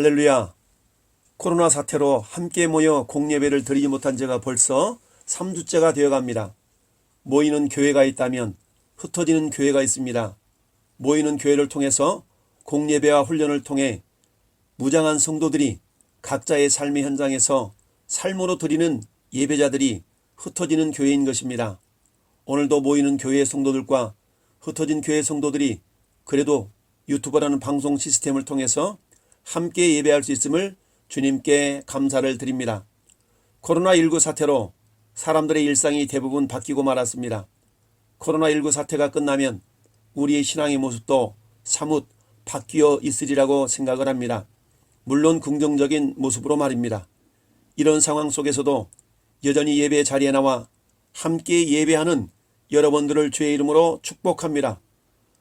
할렐루야. 코로나 사태로 함께 모여 공예배를 드리지 못한 지가 벌써 3주째가 되어 갑니다. 모이는 교회가 있다면 흩어지는 교회가 있습니다. 모이는 교회를 통해서 공예배와 훈련을 통해 무장한 성도들이 각자의 삶의 현장에서 삶으로 드리는 예배자들이 흩어지는 교회인 것입니다. 오늘도 모이는 교회 성도들과 흩어진 교회 성도들이 그래도 유튜버라는 방송 시스템을 통해서 함께 예배할 수 있음을 주님께 감사를 드립니다. 코로나19 사태로 사람들의 일상이 대부분 바뀌고 말았습니다. 코로나19 사태가 끝나면 우리의 신앙의 모습도 사뭇 바뀌어 있으리라고 생각을 합니다. 물론 긍정적인 모습으로 말입니다. 이런 상황 속에서도 여전히 예배 자리에 나와 함께 예배하는 여러분들을 주의 이름으로 축복합니다.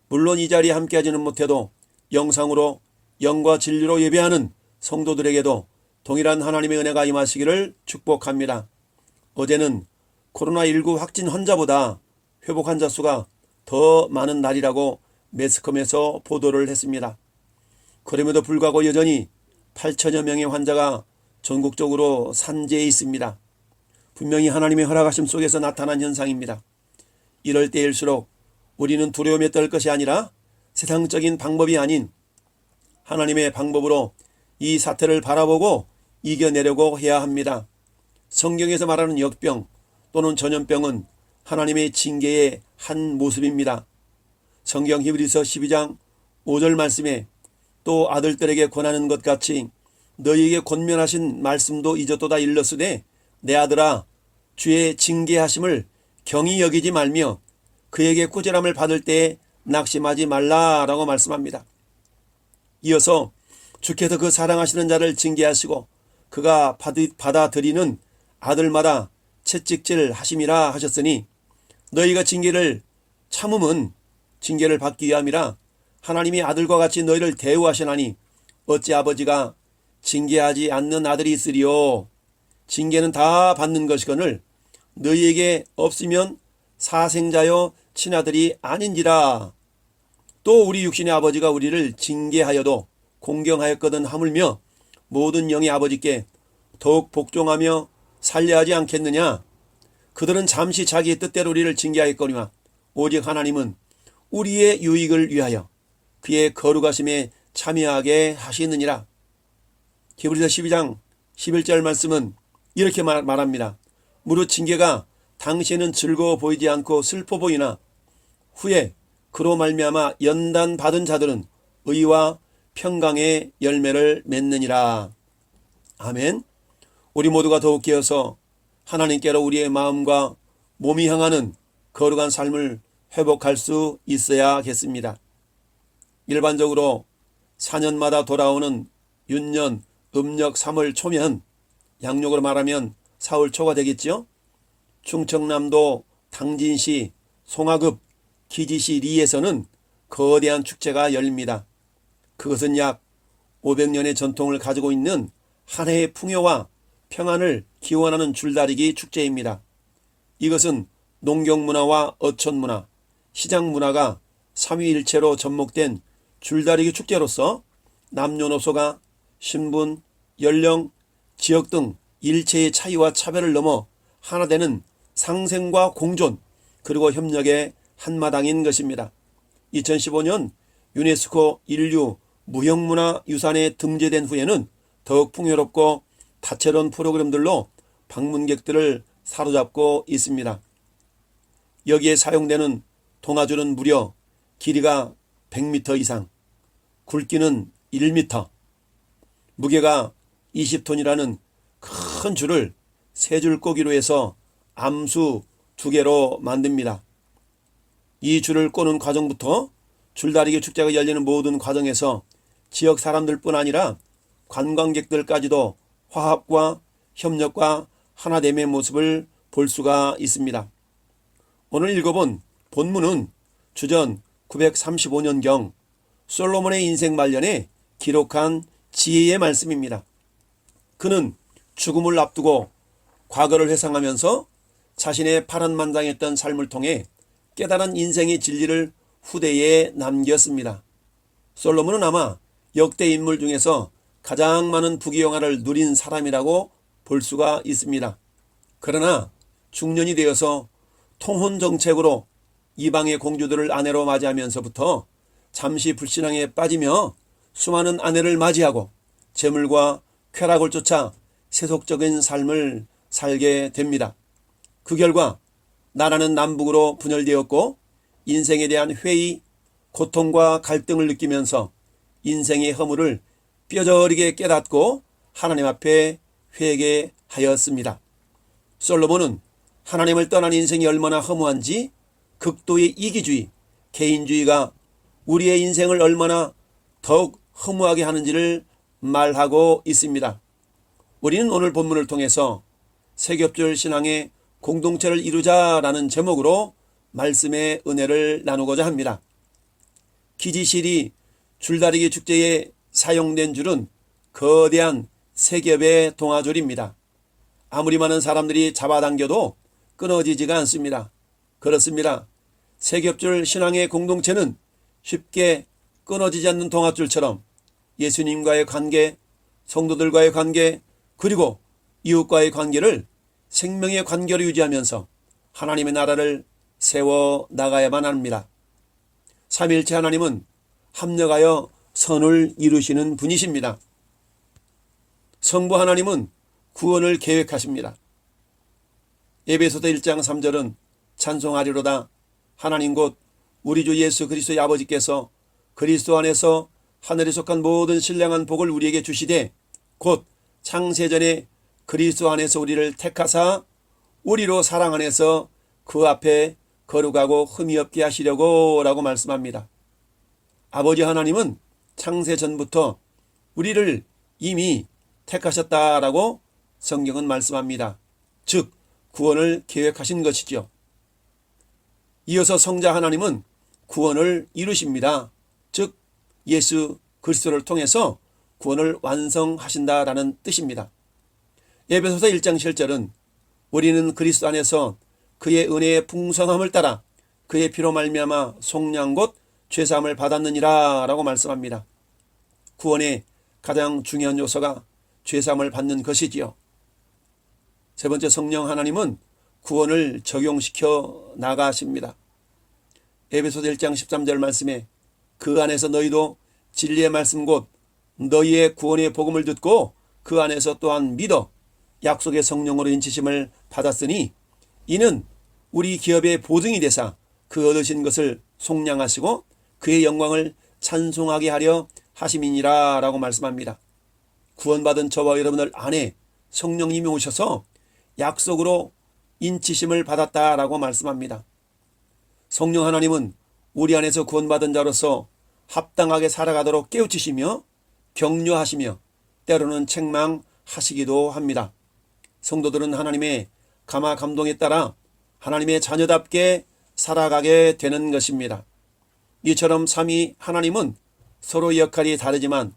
물론 이 자리에 함께하지는 못해도 영상으로 영과 진리로 예배하는 성도들에게도 동일한 하나님의 은혜가 임하시기를 축복합니다. 어제는 코로나19 확진 환자보다 회복 환자 수가 더 많은 날이라고 매스컴에서 보도를 했습니다. 그럼에도 불구하고 여전히 8천여 명의 환자가 전국적으로 산재해 있습니다. 분명히 하나님의 허락하심 속에서 나타난 현상입니다. 이럴 때일수록 우리는 두려움에 떨 것이 아니라 세상적인 방법이 아닌 하나님의 방법으로 이 사태를 바라보고 이겨내려고 해야 합니다. 성경에서 말하는 역병 또는 전염병은 하나님의 징계의 한 모습입니다. 성경 히브리서 12장 5절 말씀에 또 아들들에게 권하는 것 같이 너희에게 권면하신 말씀도 잊었도다 일렀으되 내 아들아 주의 징계하심을 경히 여기지 말며 그에게 꾸지람을 받을 때에 낙심하지 말라라고 말씀합니다. 이어서 주께서 그 사랑하시는 자를 징계하시고 그가 받아들이는 아들마다 채찍질 하심이라 하셨으니 너희가 징계를 참음은 징계를 받기 위함이라 하나님이 아들과 같이 너희를 대우하시나니 어찌 아버지가 징계하지 않는 아들이 있으리요? 징계는 다 받는 것이거늘 너희에게 없으면 사생자여 친아들이 아닌지라 또 우리 육신의 아버지가 우리를 징계하여도 공경하였거든 하물며 모든 영의 아버지께 더욱 복종하며 살려하지 않겠느냐 그들은 잠시 자기의 뜻대로 우리를 징계하였거니와 오직 하나님은 우리의 유익을 위하여 그의 거룩하심에 참여하게 하시느니라 히브리서 12장 11절 말씀은 이렇게 말, 말합니다. 무릇 징계가 당신은 즐거워 보이지 않고 슬퍼 보이나 후에 그로 말미암아 연단 받은 자들은 의와 평강의 열매를 맺느니라. 아멘. 우리 모두가 더욱 깨어서 하나님께로 우리의 마음과 몸이 향하는 거룩한 삶을 회복할 수 있어야겠습니다. 일반적으로 4년마다 돌아오는 윤년 음력 3월 초면 양력으로 말하면 4월 초가 되겠죠. 충청남도 당진시 송화급 기지시 리에서는 거대한 축제가 열립니다. 그것은 약 500년의 전통을 가지고 있는 한 해의 풍요와 평안을 기원하는 줄다리기 축제입니다. 이것은 농경문화와 어촌문화, 시장문화가 삼위일체로 접목된 줄다리기 축제로서 남녀노소가 신분, 연령, 지역 등 일체의 차이와 차별을 넘어 하나 되는 상생과 공존 그리고 협력의 한마당인 것입니다. 2015년 유네스코 인류 무형문화 유산에 등재된 후에는 더욱 풍요롭고 다채로운 프로그램들로 방문객들을 사로잡고 있습니다. 여기에 사용되는 동아줄은 무려 길이가 100m 이상, 굵기는 1m, 무게가 20톤이라는 큰 줄을 세 줄 꼬기로 해서 암수 두 개로 만듭니다. 이 줄을 꼬는 과정부터 줄다리기 축제가 열리는 모든 과정에서 지역 사람들뿐 아니라 관광객들까지도 화합과 협력과 하나됨의 모습을 볼 수가 있습니다. 오늘 읽어본 본문은 주전 935년경 솔로몬의 인생 말년에 기록한 지혜의 말씀입니다. 그는 죽음을 앞두고 과거를 회상하면서 자신의 파란만장했던 삶을 통해 깨달은 인생의 진리를 후대에 남겼습니다. 솔로몬은 아마 역대 인물 중에서 가장 많은 부귀영화를 누린 사람이라고 볼 수가 있습니다. 그러나 중년이 되어서 통혼 정책으로 이방의 공주들을 아내로 맞이하면서부터 잠시 불신앙에 빠지며 수많은 아내를 맞이하고 재물과 쾌락을 쫓아 세속적인 삶을 살게 됩니다. 그 결과 나라는 남북으로 분열되었고 인생에 대한 회의, 고통과 갈등을 느끼면서 인생의 허물을 뼈저리게 깨닫고 하나님 앞에 회개하였습니다. 솔로몬은 하나님을 떠난 인생이 얼마나 허무한지 극도의 이기주의, 개인주의가 우리의 인생을 얼마나 더욱 허무하게 하는지를 말하고 있습니다. 우리는 오늘 본문을 통해서 세겹절 신앙의 공동체를 이루자라는 제목으로 말씀의 은혜를 나누고자 합니다. 기지실이 줄다리기 축제에 사용된 줄은 거대한 세겹의 동아줄입니다. 아무리 많은 사람들이 잡아당겨도 끊어지지가 않습니다. 그렇습니다. 세겹줄 신앙의 공동체는 쉽게 끊어지지 않는 동아줄처럼 예수님과의 관계, 성도들과의 관계, 그리고 이웃과의 관계를 생명의 관계로 유지하면서 하나님의 나라를 세워 나가야만 합니다. 삼일체 하나님은 합력하여 선을 이루시는 분이십니다. 성부 하나님은 구원을 계획하십니다. 에베소서 1장 3절은 찬송하리로다 하나님 곧 우리 주 예수 그리스도의 아버지께서 그리스도 안에서 하늘에 속한 모든 신령한 복을 우리에게 주시되 곧 창세전에 그리스도 안에서 우리를 택하사 우리로 사랑 안에서 그 앞에 거룩하고 흠이 없게 하시려고 라고 말씀합니다. 아버지 하나님은 창세 전부터 우리를 이미 택하셨다라고 성경은 말씀합니다. 즉 구원을 계획하신 것이죠. 이어서 성자 하나님은 구원을 이루십니다. 즉 예수 그리스도를 통해서 구원을 완성하신다라는 뜻입니다. 에베소서 1장 7절은 우리는 그리스도 안에서 그의 은혜의 풍성함을 따라 그의 피로 말미암아 속량 곧 죄사함을 받았느니라 라고 말씀합니다. 구원의 가장 중요한 요소가 죄사함을 받는 것이지요. 세 번째 성령 하나님은 구원을 적용시켜 나가십니다. 에베소 1장 13절 말씀에 그 안에서 너희도 진리의 말씀 곧 너희의 구원의 복음을 듣고 그 안에서 또한 믿어 약속의 성령으로 인치심을 받았으니 이는 우리 기업의 보증이 되사 그 얻으신 것을 속량하시고 그의 영광을 찬송하게 하려 하심이니라 라고 말씀합니다. 구원받은 저와 여러분들 안에 성령님이 오셔서 약속으로 인치심을 받았다라고 말씀합니다. 성령 하나님은 우리 안에서 구원받은 자로서 합당하게 살아가도록 깨우치시며 격려하시며 때로는 책망하시기도 합니다. 성도들은 하나님의 감화 감동에 따라 하나님의 자녀답게 살아가게 되는 것입니다. 이처럼 삼위 하나님은 서로 역할이 다르지만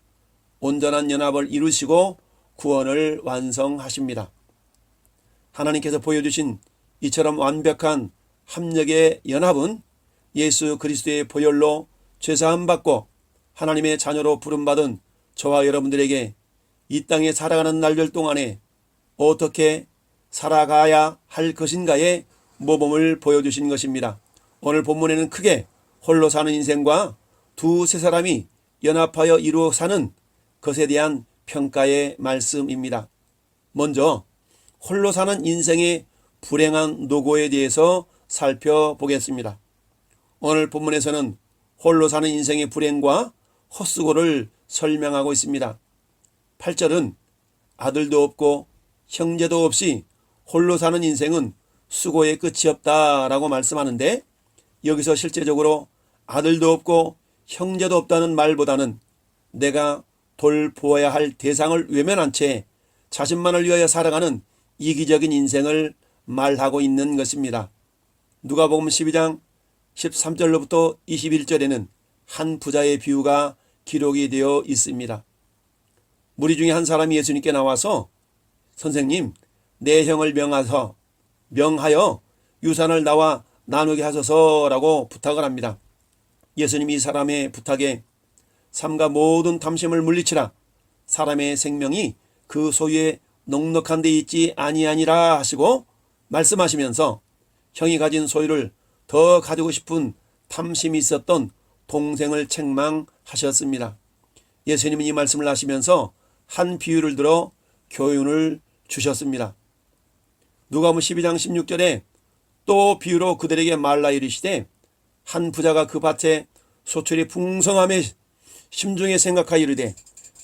온전한 연합을 이루시고 구원을 완성하십니다. 하나님께서 보여주신 이처럼 완벽한 합력의 연합은 예수 그리스도의 보혈로 죄사함 받고 하나님의 자녀로 부름받은 저와 여러분들에게 이 땅에 살아가는 날들 동안에 어떻게 살아가야 할 것인가의 모범을 보여주신 것입니다. 오늘 본문에는 크게 홀로 사는 인생과 두 세 사람이 연합하여 이루어 사는 것에 대한 평가의 말씀입니다. 먼저 홀로 사는 인생의 불행한 노고에 대해서 살펴보겠습니다. 오늘 본문에서는 홀로 사는 인생의 불행과 헛수고를 설명하고 있습니다. 8절은 아들도 없고 형제도 없이 홀로 사는 인생은 수고의 끝이 없다라고 말씀하는데 여기서 실제적으로 아들도 없고 형제도 없다는 말보다는 내가 돌보아야 할 대상을 외면한 채 자신만을 위하여 살아가는 이기적인 인생을 말하고 있는 것입니다. 누가복음 12장 13절로부터 21절에는 한 부자의 비유가 기록이 되어 있습니다. 무리 중에 한 사람이 예수님께 나와서 선생님 내 형을 명하서 명하여 유산을 나와 나누게 하소서라고 부탁을 합니다. 예수님이 이 사람의 부탁에 삼가 모든 탐심을 물리치라 사람의 생명이 그 소유에 넉넉한 데 있지 아니하니라 하시고 말씀하시면서 형이 가진 소유를 더 가지고 싶은 탐심이 있었던 동생을 책망하셨습니다. 예수님은 이 말씀을 하시면서 한 비유를 들어 교훈을 주셨습니다. 누가복음 12장 16절에 또 비유로 그들에게 말라 이르시되 한 부자가 그 밭에 소출이 풍성함에 심중에 생각하여 이르되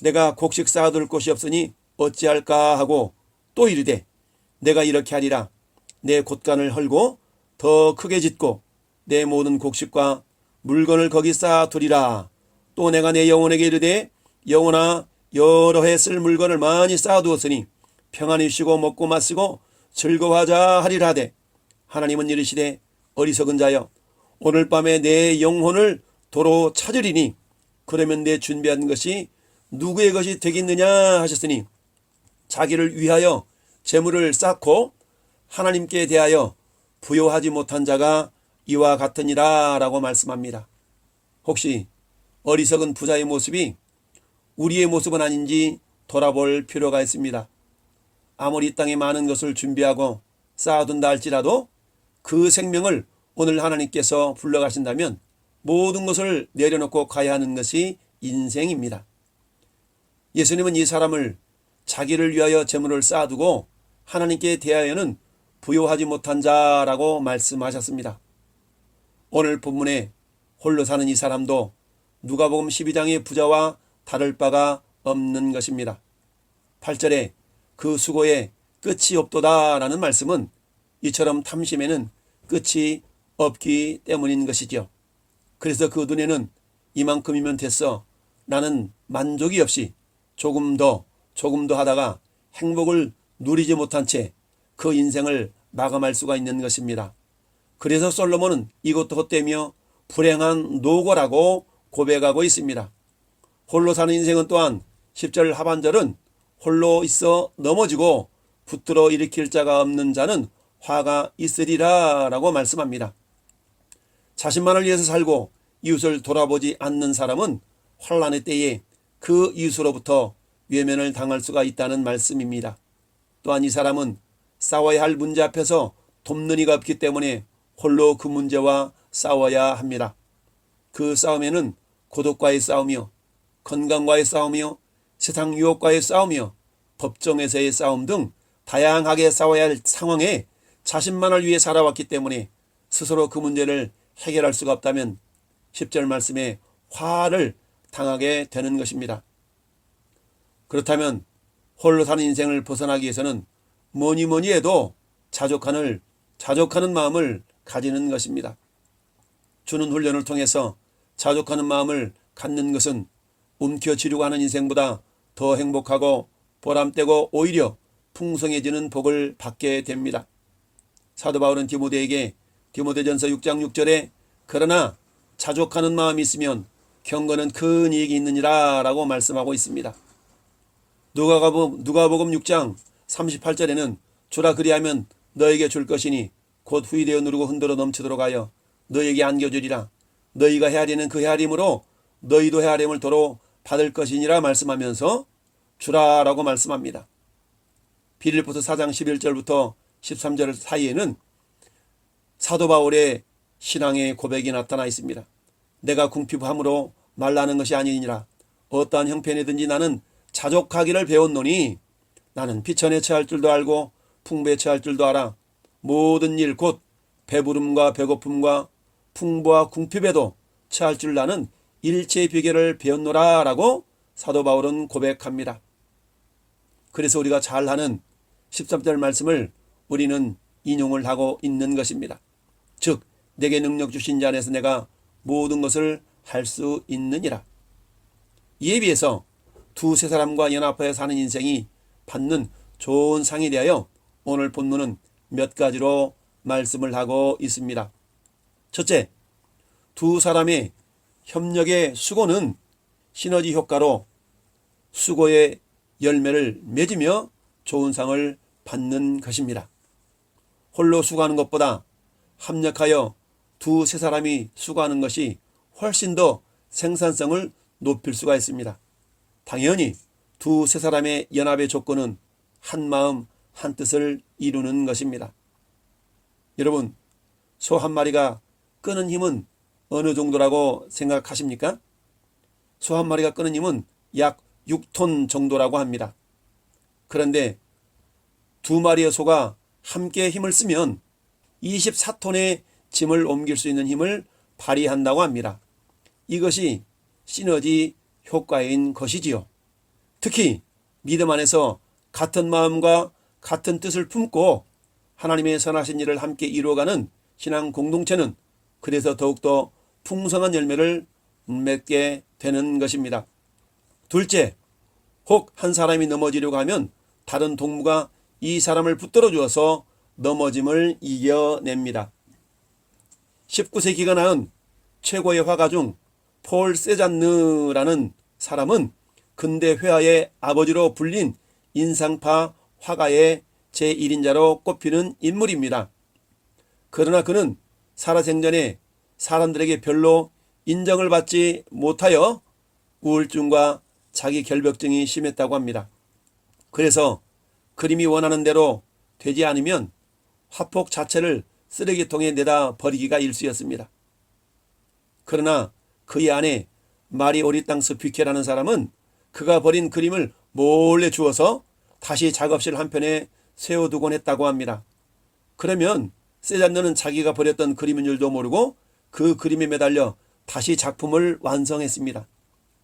내가 곡식 쌓아둘 곳이 없으니 어찌할까 하고 또 이르되 내가 이렇게 하리라 내 곳간을 헐고 더 크게 짓고 내 모든 곡식과 물건을 거기 쌓아두리라 또 내가 내 영혼에게 이르되 영혼아 여러 해 쓸 물건을 많이 쌓아두었으니 평안히 쉬고 먹고 마시고 즐거워하자 하리라 하되 하나님은 이르시되 어리석은 자여 오늘 밤에 내 영혼을 도로 찾으리니 그러면 내 준비한 것이 누구의 것이 되겠느냐 하셨으니 자기를 위하여 재물을 쌓고 하나님께 대하여 부여하지 못한 자가 이와 같으니라 라고 말씀합니다. 혹시 어리석은 부자의 모습이 우리의 모습은 아닌지 돌아볼 필요가 있습니다. 아무리 이 땅에 많은 것을 준비하고 쌓아둔다 할지라도 그 생명을 오늘 하나님께서 불러가신다면 모든 것을 내려놓고 가야 하는 것이 인생입니다. 예수님은 이 사람을 자기를 위하여 재물을 쌓아두고 하나님께 대하여는 부여하지 못한 자라고 말씀하셨습니다. 오늘 본문에 홀로 사는 이 사람도 누가복음 12장의 부자와 다를 바가 없는 것입니다. 8절에 그 수고에 끝이 없도다라는 말씀은 이처럼 탐심에는 끝이 없기 때문인 것이죠. 그래서 그 눈에는 이만큼이면 됐어. 나는 만족이 없이 조금 더, 조금 더 하다가 행복을 누리지 못한 채 그 인생을 마감할 수가 있는 것입니다. 그래서 솔로몬은 이것도 헛되며 불행한 노고라고 고백하고 있습니다. 홀로 사는 인생은 또한 10절 하반절은 홀로 있어 넘어지고 붙들어 일으킬 자가 없는 자는 화가 있으리라 라고 말씀합니다. 자신만을 위해서 살고 이웃을 돌아보지 않는 사람은 환란의 때에 그 이웃으로부터 외면을 당할 수가 있다는 말씀입니다. 또한 이 사람은 싸워야 할 문제 앞에서 돕는 이가 없기 때문에 홀로 그 문제와 싸워야 합니다. 그 싸움에는 고독과의 싸움이요, 건강과의 싸움이요, 세상 유혹과의 싸움이요, 법정에서의 싸움 등 다양하게 싸워야 할 상황에 자신만을 위해 살아왔기 때문에 스스로 그 문제를 해결할 수가 없다면 10절 말씀에 화를 당하게 되는 것입니다. 그렇다면 홀로 사는 인생을 벗어나기 위해서는 뭐니 뭐니 해도 자족하는 자족하는 마음을 가지는 것입니다. 주는 훈련을 통해서 자족하는 마음을 갖는 것은 움켜쥐려고 하는 인생보다 더 행복하고 보람되고 오히려 풍성해지는 복을 받게 됩니다. 사도 바울은 디모데에게 디모데전서 6장 6절에 그러나 자족하는 마음이 있으면 경건은 큰 이익이 있느니라 라고 말씀하고 있습니다. 누가복음, 누가복음 6장 38절에는 주라 그리하면 너에게 줄 것이니 곧 후이되어 누르고 흔들어 넘치도록 하여 너에게 안겨주리라. 너희가 헤아리는 그 헤아림으로 너희도 헤아림을 도로 받을 것이니라 말씀하면서 주라라고 말씀합니다. 비릴포스 4장 11절부터 13절 사이에는 사도 바울의 신앙의 고백이 나타나 있습니다. 내가 궁핍함으로 말라는 것이 아니니라. 어떠한 형편이든지 나는 자족하기를 배웠노니 나는 피천에 처할 줄도 알고 풍부에 처할 줄도 알아. 모든 일 곧 배부름과 배고픔과 풍부와 궁핍에도 처할 줄 나는 일체의 비결을 배웠노라 라고 사도 바울은 고백합니다. 그래서 우리가 잘하는 13절 말씀을 우리는 인용을 하고 있는 것입니다. 즉 내게 능력 주신 자 안에서 내가 모든 것을 할 수 있느니라. 이에 비해서 두세 사람과 연합하여 사는 인생이 받는 좋은 상이 되하여 오늘 본문은 몇 가지로 말씀을 하고 있습니다. 첫째, 두 사람의 협력의 수고는 시너지 효과로 수고의 열매를 맺으며 좋은 상을 받는 것입니다. 홀로 수고하는 것보다 합력하여 두세 사람이 수고하는 것이 훨씬 더 생산성을 높일 수가 있습니다. 당연히 두 세 사람의 연합의 조건은 한 마음 한 뜻을 이루는 것입니다. 여러분, 소 한 마리가 끄는 힘은 어느 정도라고 생각하십니까? 소 한 마리가 끄는 힘은 약 6톤 정도라고 합니다. 그런데 두 마리의 소가 함께 힘을 쓰면 24톤의 짐을 옮길 수 있는 힘을 발휘한다고 합니다. 이것이 시너지 효과인 것이지요. 특히 믿음 안에서 같은 마음과 같은 뜻을 품고 하나님의 선하신 일을 함께 이루어가는 신앙 공동체는 그래서 더욱더 풍성한 열매를 맺게 되는 것입니다. 둘째, 혹 한 사람이 넘어지려고 하면 다른 동무가 이 사람을 붙들어 주어서 넘어짐을 이겨냅니다. 19세기가 낳은 최고의 화가 중 폴 세잔느라는 사람은 근대 회화의 아버지로 불린 인상파 화가의 제1인자로 꼽히는 인물입니다. 그러나 그는 살아생전에 사람들에게 별로 인정을 받지 못하여 우울증과 자기 결벽증이 심했다고 합니다. 그래서 그림이 원하는 대로 되지 않으면 화폭 자체를 쓰레기통에 내다 버리기가 일쑤였습니다. 그러나 그의 아내 마리 오리땅스 뷔케라는 사람은 그가 버린 그림을 몰래 주어서 다시 작업실 한편에 세워두곤 했다고 합니다. 그러면 세잔느는 자기가 버렸던 그림인 줄도 모르고 그 그림에 매달려 다시 작품을 완성했습니다.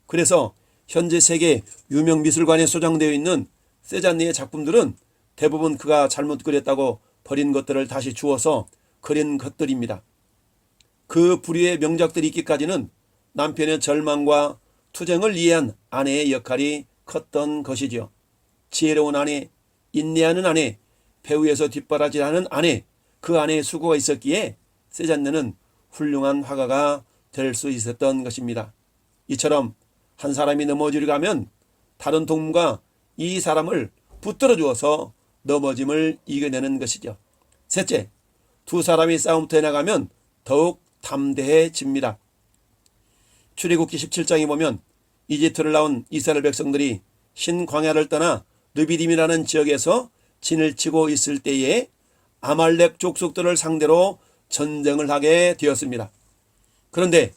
그래서 현재 세계 유명 미술관에 소장되어 있는 세잔느의 작품들은 대부분 그가 잘못 그렸다고 버린 것들을 다시 주어서 그린 것들입니다. 그 부류의 명작들이 있기까지는 남편의 절망과 투쟁을 이해한 아내의 역할이 컸던 것이지요. 지혜로운 아내, 인내하는 아내, 배우에서 뒷바라지하는 아내, 그 아내의 수고가 있었기에 세잔느는 훌륭한 화가가 될 수 있었던 것입니다. 이처럼 한 사람이 넘어지려 가면 다른 동무가 이 사람을 붙들어 주어서 넘어짐을 이겨내는 것이죠. 셋째, 두 사람이 싸움터에 나가면 더욱 담대해집니다. 출애굽기 17장에 보면 이집트를 나온 이스라엘 백성들이 신광야를 떠나 르비딤이라는 지역에서 진을 치고 있을 때에 아말렉 족속들을 상대로 전쟁을 하게 되었습니다. 그런데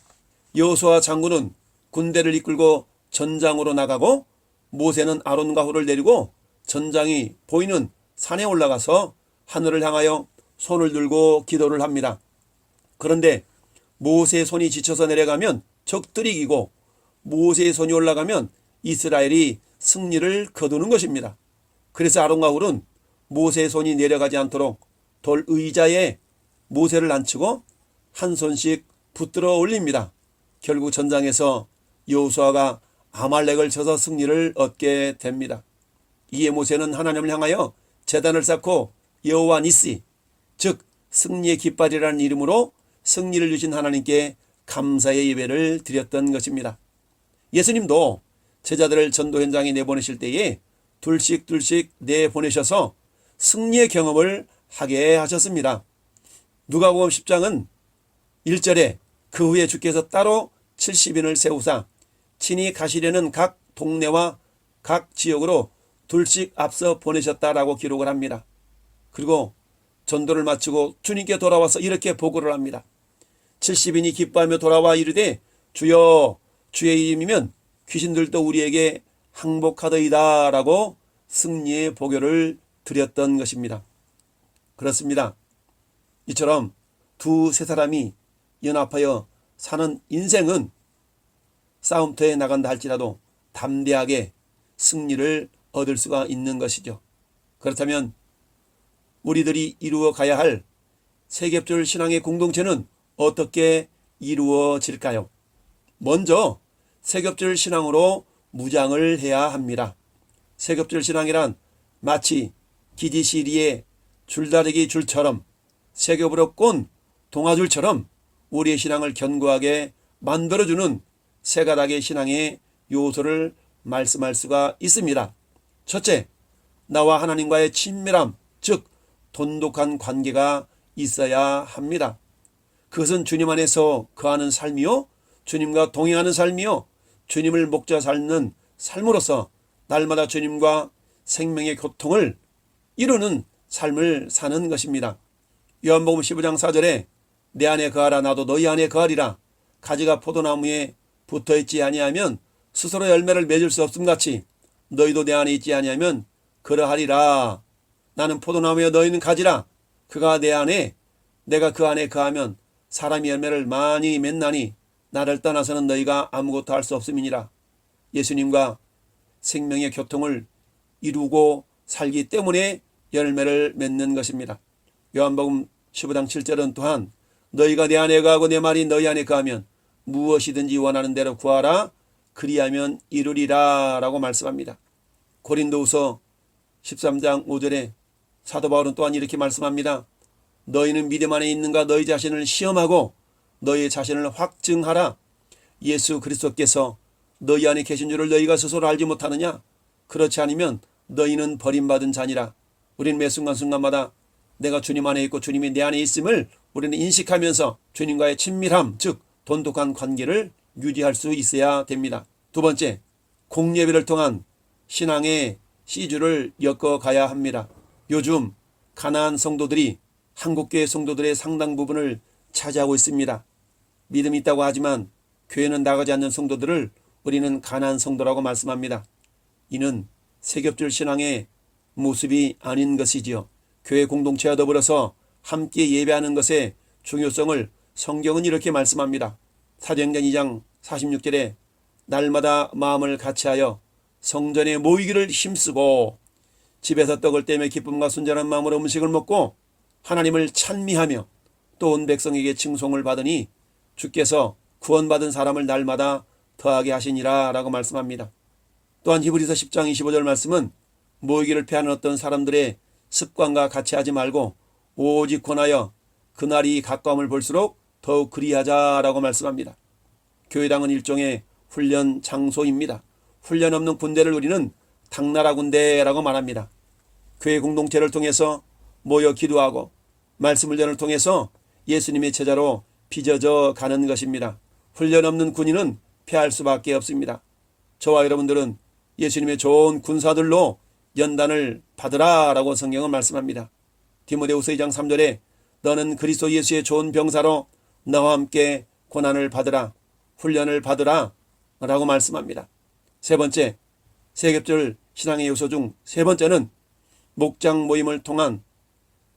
여호수아 장군은 군대를 이끌고 전장으로 나가고 모세는 아론과 후를 내리고 전장이 보이는 산에 올라가서 하늘을 향하여 손을 들고 기도를 합니다. 그런데 모세의 손이 지쳐서 내려가면 적들이 이기고 모세의 손이 올라가면 이스라엘이 승리를 거두는 것입니다. 그래서 아론과 훌은 모세의 손이 내려가지 않도록 돌 의자에 모세를 앉히고 한 손씩 붙들어 올립니다. 결국 전장에서 여호수아가 아말렉을 쳐서 승리를 얻게 됩니다. 이에 모세는 하나님을 향하여 재단을 쌓고 여호와 니시 즉 승리의 깃발이라는 이름으로 승리를 주신 하나님께 감사의 예배를 드렸던 것입니다. 예수님도 제자들을 전도 현장에 내보내실 때에 둘씩 둘씩 내보내셔서 승리의 경험을 하게 하셨습니다. 누가복음 10장은 1절에 그 후에 주께서 따로 70인을 세우사 친히 가시려는 각 동네와 각 지역으로 둘씩 앞서 보내셨다라고 기록을 합니다. 그리고 전도를 마치고 주님께 돌아와서 이렇게 보고를 합니다. 70인이 기뻐하며 돌아와 이르되 주여 주의 이름이면 귀신들도 우리에게 항복하더이다 라고 승리의 보교를 드렸던 것입니다. 그렇습니다. 이처럼 두 세 사람이 연합하여 사는 인생은 싸움터에 나간다 할지라도 담대하게 승리를 얻을 수가 있는 것이죠. 그렇다면 우리들이 이루어 가야 할 세겹절 신앙의 공동체는 어떻게 이루어질까요? 먼저 세겹절 신앙으로 무장을 해야 합니다. 세겹절 신앙이란 마치 기지시리의 줄다리기 줄처럼 세겹으로 꼰 동아줄처럼 우리의 신앙을 견고하게 만들어주는 세 가닥의 신앙의 요소를 말씀할 수가 있습니다. 첫째, 나와 하나님과의 친밀함, 즉 돈독한 관계가 있어야 합니다. 그것은 주님 안에서 거하는 삶이요, 주님과 동행하는 삶이요, 주님을 목자 삶는 삶으로서 날마다 주님과 생명의 교통을 이루는 삶을 사는 것입니다. 요한복음 15장 4절에 내 안에 거하라 나도 너희 안에 거하리라. 가지가 포도나무에 붙어있지 아니하면 스스로 열매를 맺을 수 없음 같이 너희도 내 안에 있지 아니하면 그러하리라. 나는 포도나무에 너희는 가지라. 그가 내 안에 내가 그 안에 거하면 사람이 열매를 많이 맺나니 나를 떠나서는 너희가 아무것도 할 수 없음이니라. 예수님과 생명의 교통을 이루고 살기 때문에 열매를 맺는 것입니다. 요한복음 15장 7절은 또한 너희가 내 안에 거하고 내 말이 너희 안에 거하면 무엇이든지 원하는 대로 구하라 그리하면 이루리라 라고 말씀합니다. 고린도후서 13장 5절에 사도 바울은 또한 이렇게 말씀합니다. 너희는 믿음 안에 있는가 너희 자신을 시험하고 너희 자신을 확증하라. 예수 그리스도께서 너희 안에 계신 줄을 너희가 스스로 알지 못하느냐? 그렇지 않으면 너희는 버림받은 자니라. 우리는 매 순간순간마다 내가 주님 안에 있고 주님이 내 안에 있음을 우리는 인식하면서 주님과의 친밀함, 즉 돈독한 관계를 유지할 수 있어야 됩니다. 두 번째, 공예배를 통한 신앙의 시주를 엮어가야 합니다. 요즘 가나안 성도들이 한국교회 성도들의 상당 부분을 차지하고 있습니다. 믿음이 있다고 하지만 교회는 나가지 않는 성도들을 우리는 가나안 성도라고 말씀합니다. 이는 세겹줄 신앙의 모습이 아닌 것이지요. 교회 공동체와 더불어서 함께 예배하는 것의 중요성을 성경은 이렇게 말씀합니다. 사도행전 2장 46절에 날마다 마음을 같이하여 성전에 모이기를 힘쓰고 집에서 떡을 떼며 기쁨과 순전한 마음으로 음식을 먹고 하나님을 찬미하며 또 온 백성에게 칭송을 받으니 주께서 구원받은 사람을 날마다 더하게 하시니라 라고 말씀합니다. 또한 히브리서 10장 25절 말씀은 모이기를 피하는 어떤 사람들의 습관과 같이 하지 말고 오직 권하여 그날이 가까움을 볼수록 더욱 그리하자라고 말씀합니다. 교회당은 일종의 훈련 장소입니다. 훈련 없는 군대를 우리는 당나라 군대라고 말합니다. 교회 공동체를 통해서 모여 기도하고 말씀 훈련을 통해서 예수님의 제자로 빚어져 가는 것입니다. 훈련 없는 군인은 패할 수밖에 없습니다. 저와 여러분들은 예수님의 좋은 군사들로 연단을 받으라라고 성경은 말씀합니다. 디모데후서 2장 3절에 너는 그리스도 예수의 좋은 병사로 나와 함께 고난을 받으라 훈련을 받으라 라고 말씀합니다. 세 번째 세겹절 신앙의 요소 중 세 번째는 목장 모임을 통한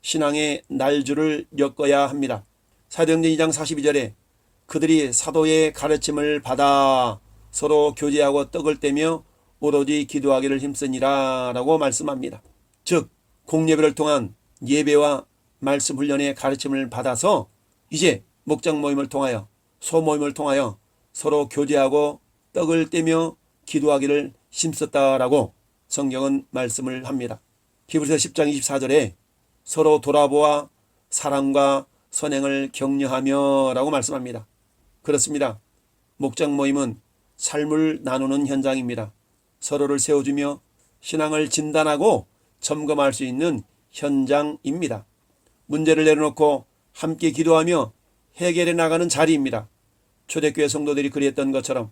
신앙의 날주를 엮어야 합니다. 사도행전 2장 42절에 그들이 사도의 가르침을 받아 서로 교제하고 떡을 떼며 오로지 기도하기를 힘쓰니라 라고 말씀합니다. 즉 공예배를 통한 예배와 말씀 훈련의 가르침을 받아서 이제 목장 모임을 통하여 소모임을 통하여 서로 교제하고 떡을 떼며 기도하기를 힘썼다라고 성경은 말씀을 합니다. 히브리서 10장 24절에 서로 돌아보아 사랑과 선행을 격려하며 라고 말씀합니다. 그렇습니다. 목장 모임은 삶을 나누는 현장입니다. 서로를 세워주며 신앙을 진단하고 점검할 수 있는 현장입니다. 문제를 내려놓고 함께 기도하며 해결해 나가는 자리입니다. 초대교회 성도들이 그리했던 것처럼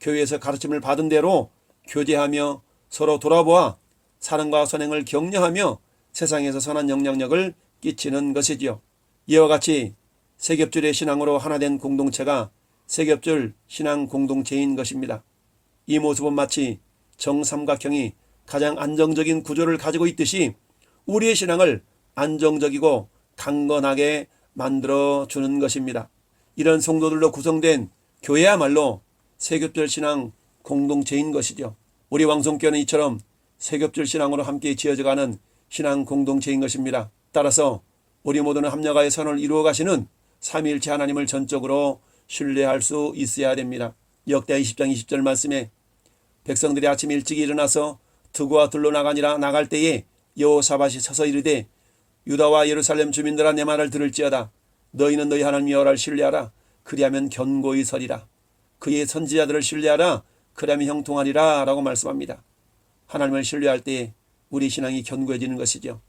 교회에서 가르침을 받은 대로 교제하며 서로 돌아보아 사랑과 선행을 격려하며 세상에서 선한 영향력을 끼치는 것이지요. 이와 같이 세겹줄의 신앙으로 하나 된 공동체가 세겹줄 신앙 공동체인 것입니다. 이 모습은 마치 정삼각형이 가장 안정적인 구조를 가지고 있듯이 우리의 신앙을 안정적이고 강건하게 만들어 주는 것입니다. 이런 성도들로 구성된 교회야말로 세겹절 신앙 공동체인 것이죠. 우리 왕성교는 이처럼 세겹절 신앙으로 함께 지어져가는 신앙 공동체인 것입니다. 따라서 우리 모두는 합력하여 선을 이루어 가시는 삼위일체 하나님을 전적으로 신뢰할 수 있어야 됩니다. 역대 20장 20절 말씀에 백성들이 아침 일찍 일어나서 두고와 들로 나가니라 나갈 때에 여호사밧이 서서 이르되 유다와 예루살렘 주민들아 내 말을 들을지어다 너희는 너희 하나님 여호와를 신뢰하라 그리하면 견고히 서리라 그의 선지자들을 신뢰하라 그리하면 형통하리라 라고 말씀합니다. 하나님을 신뢰할 때 우리 신앙이 견고해지는 것이죠.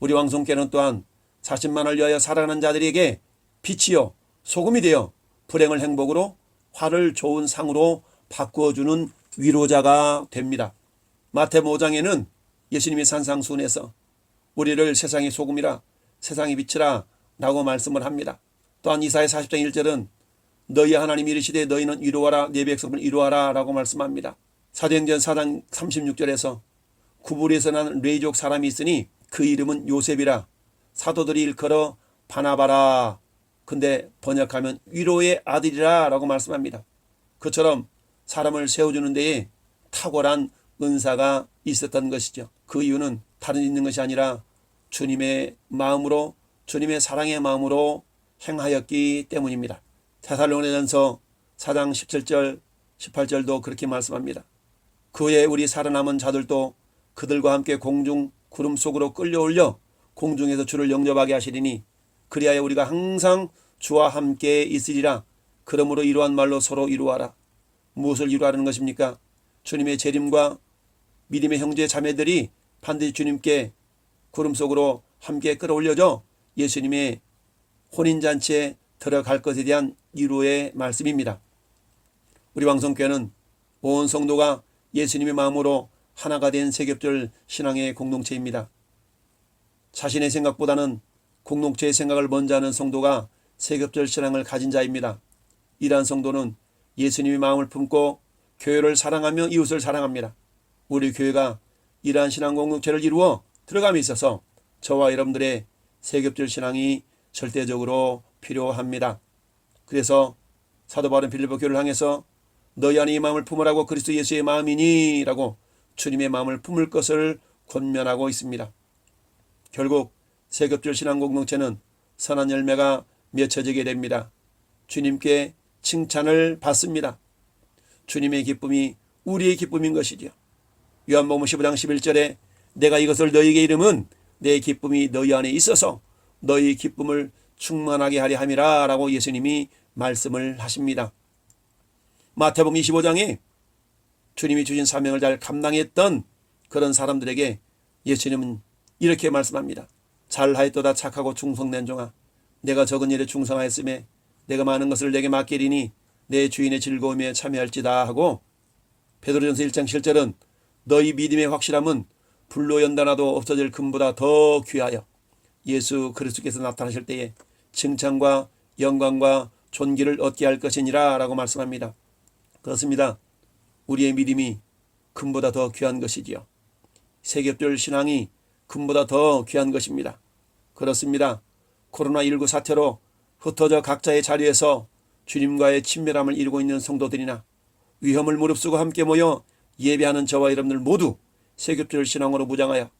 우리 왕성께는 또한 자신만을 위하여 살아가는 자들에게 빛이요 소금이 되어 불행을 행복으로 화를 좋은 상으로 바꾸어 주는 위로자가 됩니다. 마태복음 5장에는 예수님이 산상수훈에서 우리를 세상의 소금이라 세상의 빛이라 라고 말씀을 합니다. 또한 이사야 40장 1절은 너희 하나님 이르시되 너희는 이루어라 내 백성을 이루어라 라고 말씀합니다. 사도행전 4장 36절에서 구불에서 난 레이족 사람이 있으니 그 이름은 요셉이라 사도들이 일컬어 바나바라 근데 번역하면 위로의 아들이라 라고 말씀합니다. 그처럼 사람을 세워주는 데에 탁월한 은사가 있었던 것이죠. 그 이유는 다른 있는 것이 아니라 주님의 마음으로 주님의 사랑의 마음으로 행하였기 때문입니다. 테살로니전서 4장 17절 18절도 그렇게 말씀합니다. 그에 우리 살아남은 자들도 그들과 함께 공중 구름 속으로 끌려올려 공중에서 주를 영접하게 하시리니 그리하여 우리가 항상 주와 함께 있으리라. 그러므로 이러한 말로 서로 이루어라. 무엇을 이루하는 것입니까? 주님의 재림과 믿음의 형제 자매들이 반드시 주님께 구름 속으로 함께 끌어올려져 예수님의 혼인잔치에 들어갈 것에 대한 이루의 말씀입니다. 우리 왕성교회는 온 성도가 예수님의 마음으로 하나가 된 세겹절 신앙의 공동체입니다. 자신의 생각보다는 공동체의 생각을 먼저 하는 성도가 세겹절 신앙을 가진 자입니다. 이러한 성도는 예수님의 마음을 품고 교회를 사랑하며 이웃을 사랑합니다. 우리 교회가 이러한 신앙 공동체를 이루어 들어감에 있어서 저와 여러분들의 세겹절 신앙이 절대적으로 필요합니다. 그래서 사도 바울은 빌립보 교회를 향해서 너희 안에 이 마음을 품으라고 그리스도 예수의 마음이니 라고 주님의 마음을 품을 것을 권면하고 있습니다. 결국 세급절 신앙 공동체는 선한 열매가 맺혀지게 됩니다. 주님께 칭찬을 받습니다. 주님의 기쁨이 우리의 기쁨인 것이지요. 요한복음 15장 11절에 내가 이것을 너희에게 이름은 내 기쁨이 너희 안에 있어서 너희 기쁨을 충만하게 하려 함이라 라고 예수님이 말씀을 하십니다. 마태복음 25장에 주님이 주신 사명을 잘 감당했던 그런 사람들에게 예수님은 이렇게 말씀합니다. 잘하였도다 착하고 충성된 종아 내가 적은 일에 충성하였음에 내가 많은 것을 내게 맡기리니 내 주인의 즐거움에 참여할지다 하고 베드로전서 1장 7절은 너희 믿음의 확실함은 불로 연단하도 없어질 금보다 더 귀하여 예수 그리스도께서 나타나실 때에 칭찬과 영광과 존귀를 얻게 할 것이니라 라고 말씀합니다. 그렇습니다. 우리의 믿음이 금보다 더 귀한 것이지요. 세계별 신앙이 금보다 더 귀한 것입니다. 그렇습니다. 코로나19 사태로 흩어져 각자의 자리에서 주님과의 친밀함을 이루고 있는 성도들이나 위험을 무릅쓰고 함께 모여 예배하는 저와 여러분들 모두 세겹절 신앙으로 무장하여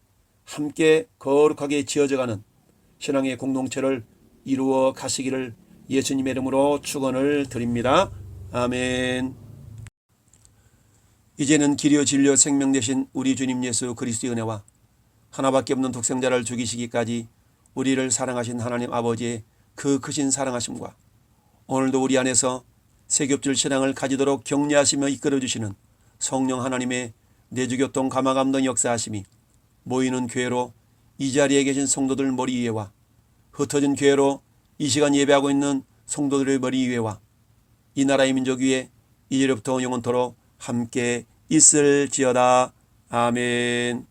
함께 거룩하게 지어져가는 신앙의 공동체를 이루어 가시기를 예수님의 이름으로 축원을 드립니다. 아멘. 이제는 길이요 진료 생명 되신 우리 주님 예수 그리스도의 은혜와 하나밖에 없는 독생자를 죽이시기까지 우리를 사랑하신 하나님 아버지의 그 크신 사랑하심과 오늘도 우리 안에서 세겹줄 신앙을 가지도록 격려하시며 이끌어 주시는 성령 하나님의 내주교통 감화감동 역사하심이 모이는 교회로 이 자리에 계신 성도들 머리 위에와 흩어진 교회로 이 시간 예배하고 있는 성도들의 머리 위에와 이 나라의 민족 위에 이제부터 영원토록 함께 있을지어다. 아멘.